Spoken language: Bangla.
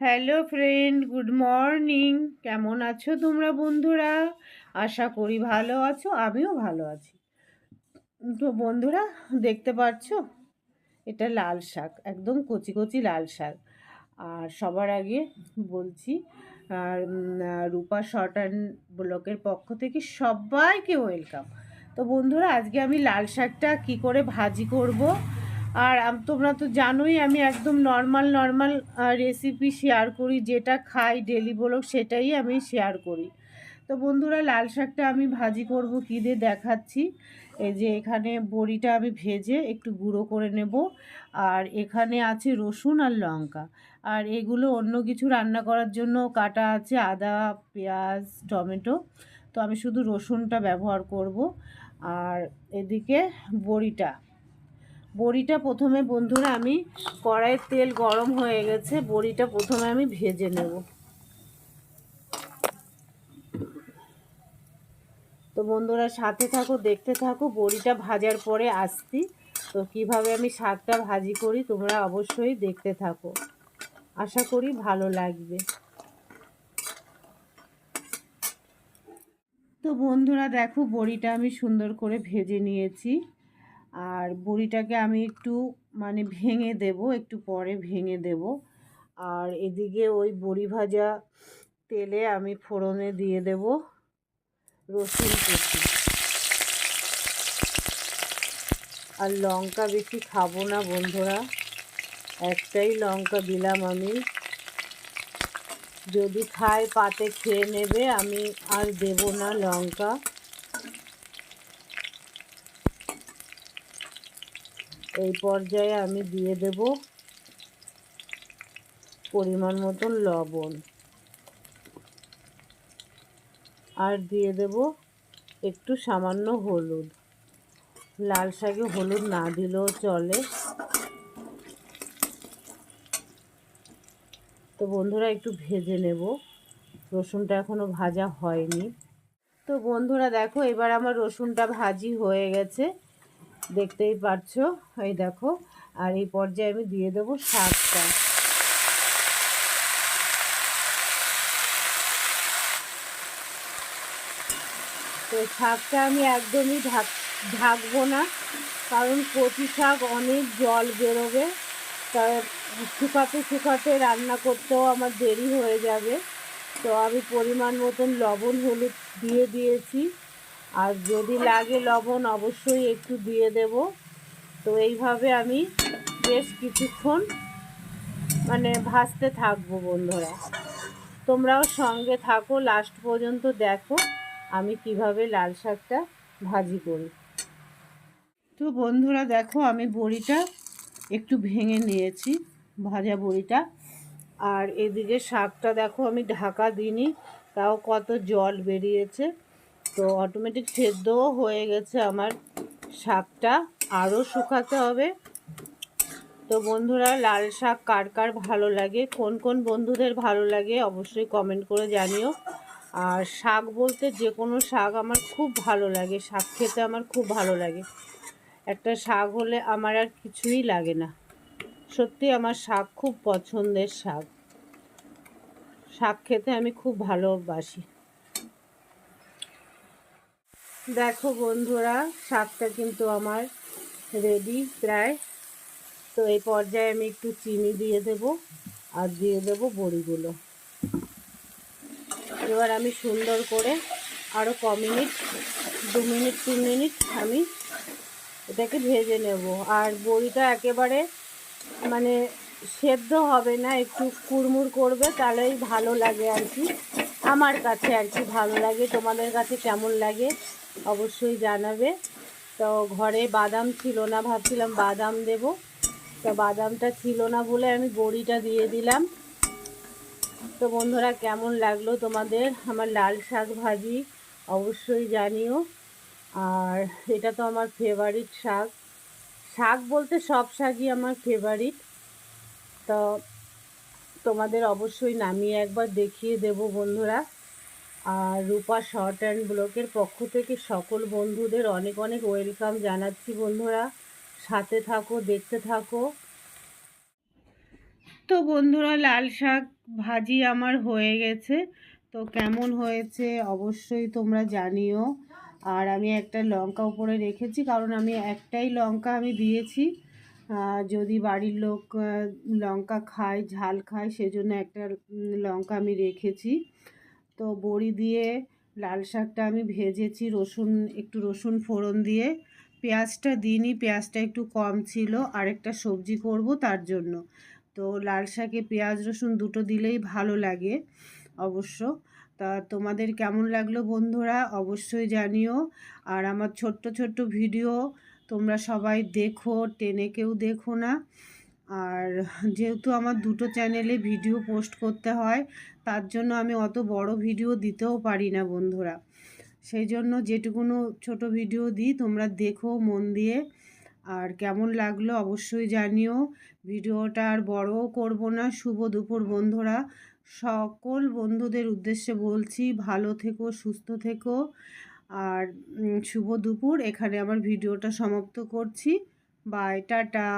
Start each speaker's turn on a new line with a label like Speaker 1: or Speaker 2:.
Speaker 1: হ্যালো ফ্রেন্ড গুড মর্নিং কেমন আছো তোমরা বন্ধুরা? আশা করি ভালো আছো, আমিও ভালো আছি। তো বন্ধুরা, দেখতে পাচ্ছ এটা লাল শাক, একদম কচি কচি লাল শাক। আর সবার আগে বলছি আর রূপা শর্ট ব্লকের পক্ষ থেকে সবাইকে ওয়েলকাম। তো বন্ধুরা, আজকে আমি লাল শাকটা কি করে ভাজি করব? আর তোমরা তো জানোই আমি একদম নর্মাল নর্মাল রেসিপি শেয়ার করি, যেটা খাই ডেলি ব্লগ, সেটাই আমি শেয়ার করি। তো বন্ধুরা, লাল শাকটা আমি ভাজি করব, কী দিয়ে দেখাচ্ছি। এই যে এখানে বড়িটা আমি ভেজে একটু গুঁড়ো করে নেব। আর এখানে আছে রসুন আর লঙ্কা। আর এগুলো অন্য কিছু রান্না করার জন্য কাটা আছে আদা, পেঁয়াজ, টমেটো। তো আমি শুধু রসুনটা ব্যবহার করব। আর এদিকে বড়িটা। বড়িটা প্রথমে বন্ধুরা আমি কড়াইয়ের তেল গরম হয়ে গেছে, বড়িটা প্রথমে আমি ভেজে নেব। তো বন্ধুরা সাথে থাকো, দেখতে থাকো, বড়িটা ভাজার পরে আসতি তো কীভাবে আমি শাকটা ভাজি করি তোমরা অবশ্যই দেখতে থাকো। আশা করি ভালো লাগবে। তো বন্ধুরা দেখো বড়িটা আমি সুন্দর করে ভেজে নিয়েছি। আর বড়িটাকে আমি একটু মানে ভেঙে দেব, একটু পরে ভেঙে দেব। আর এদিকে ওই বড়ি ভাজা তেলে আমি ফোড়নে দিয়ে দেব রসুন কুচি। আর লঙ্কা বেশি খাব না বন্ধুরা। একটাই লঙ্কা দিলাম আমি। যদি খায় পাতে খেয়ে নেবে, আমি আর দেব না লঙ্কা। এই পর্যায়ে আমি দিয়ে দেব পরিমাণ মতন লবণ। আর দিয়ে দেব একটু সামান্য হলুদ। লাল শাকে হলুদ না দিলেও চলে। তো বন্ধুরা একটু ভেজে নেব। রসুনটা এখনও ভাজা হয়নি। তো বন্ধুরা দেখো, এবার আমার রসুনটা ভাজি হয়ে গেছে। দেখতেই পারছ? এই দেখো, আর এই পর্যায়ে আমি দিয়ে দেবো শাকটা। তো শাকটা আমি একদমই ঢাক, ঢাকবো না, কারণ কচি শাক অনেক জল বেরোবে। শুকাতে শুকাতে রান্না করতেও আমার দেরি হয়ে যাবে। তো আমি পরিমাণ মতন লবণ হলুদ দিয়ে দিয়েছি। আর যদি লাগে লবণ, অবশ্যই একটু দিয়ে দেব। তো এইভাবে আমি বেশ কিছুক্ষণ মানে ভাজতে থাকব বন্ধুরা। তোমরাও সঙ্গে থাকো লাস্ট পর্যন্ত দেখো আমি কীভাবে লাল শাকটা ভাজি করি। তো বন্ধুরা দেখো আমি বড়িটা একটু ভেঙে নিয়েছি ভাজা বড়িটা। আর এদিকে শাকটা দেখো আমি ঢাকা দিইনি, তাও কত জল বেরিয়েছে। তো অটোমেটিক সেদ্ধও হয়ে গেছে আমার শাকটা, আরও শুকাতে হবে। তো বন্ধুরা, লাল শাক কার কার ভালো লাগে, কোন কোন বন্ধুদের ভালো লাগে অবশ্যই কমেন্ট করে জানিও। আর শাক বলতে যে কোনো শাক আমার খুব ভালো লাগে, শাক খেতে আমার খুব ভালো লাগে। একটা শাক হলে আমার আর কিছুই লাগে না। সত্যি আমার শাক খুব পছন্দের শাক। শাক খেতে আমি খুব ভালোবাসি। দেখো বন্ধুরা, শাকটা কিন্তু আমার রেডি প্রায়। তো এই পর্যায়ে আমি একটু চিনি দিয়ে দেব আর দিয়ে দেব বড়িগুলো। এবার আমি সুন্দর করে আরও ক মিনিট, দু মিনিট, তিন মিনিট আমি এটাকে ভেজে নেব। আর বড়িটা একেবারে মানে সেদ্ধ হবে না, একটু কুড়মুড় করবে, তাহলেই ভালো লাগে আর কি। আমার কাছে আর কি ভালো লাগে, তোমাদের কাছে কেমন লাগে অবশ্যই জানাবে। তো ঘরে বাদাম ছিল না, ভাবছিলাম বাদাম দেব। তো বাদামটা ছিল না বলে আমি বড়িটা দিয়ে দিলাম। তো বন্ধুরা, কেমন লাগল তোমাদের? আমার লাল শাক ভাজি অবশ্যই জানিও। আর এটা তো আমার ফেভারিট শাক। শাক বলতে সব শাকই আমার ফেভারিট তো তোমাদের অবশ্যই নামিয়ে একবার দেখিয়ে দেব বন্ধুরা। আর রূপা শর্ট অ্যান্ড ব্লকের পক্ষ থেকে সকল বন্ধুদের অনেক অনেক ওয়েলকাম জানাচ্ছি বন্ধুরা। সাথে থাকো, দেখতে থাকো। তো বন্ধুরা, লাল শাক ভাজি আমার হয়ে গেছে। তো কেমন হয়েছে অবশ্যই তোমরা জানিও। আর আমি একটা লঙ্কা উপরে রেখেছি, কারণ আমি একটাই লঙ্কা আমি দিয়েছি। যদি বাড়ির লোক লঙ্কা খায়, ঝাল খায়, সেজন্য একটা লঙ্কা আমি রেখেছি। তো বড়ি দিয়ে লাল শাকটা আমি ভেজেছি, রসুন, একটু রসুন ফোড়ন দিয়ে। পেঁয়াজটা দিইনি, পেঁয়াজটা একটু কম ছিল, আরেকটা সবজি করব তার জন্য। তো লাল শাকে পেঁয়াজ, রসুন দুটো দিলেই ভালো লাগে অবশ্য। তা তোমাদের কেমন লাগল বন্ধুরা অবশ্যই জানিও। আর আমার ছোট্ট ছোট্ট ভিডিও তোমরা সবাই দেখো, টেনে কেউ দেখো না। আর যেহেতু আমার দুটো চ্যানেলে ভিডিও পোস্ট করতে হয়, তার জন্য আমি অত বড় ভিডিও দিতেও পারি না বন্ধুরা। সেই জন্য যেটুকুনো ছোট ভিডিও দিই, তোমরা দেখো মন দিয়ে। আর কেমন লাগল অবশ্যই জানিও। ভিডিওটা আর বড়ও করব না। শুভ দুপুর বন্ধুরা। সকল বন্ধুদের উদ্দেশ্যে বলছি, ভালো থেকো, সুস্থ থেকো। আর শুভ দুপুর। এখানে আমার ভিডিওটা সমাপ্ত করছি। Bye, tata.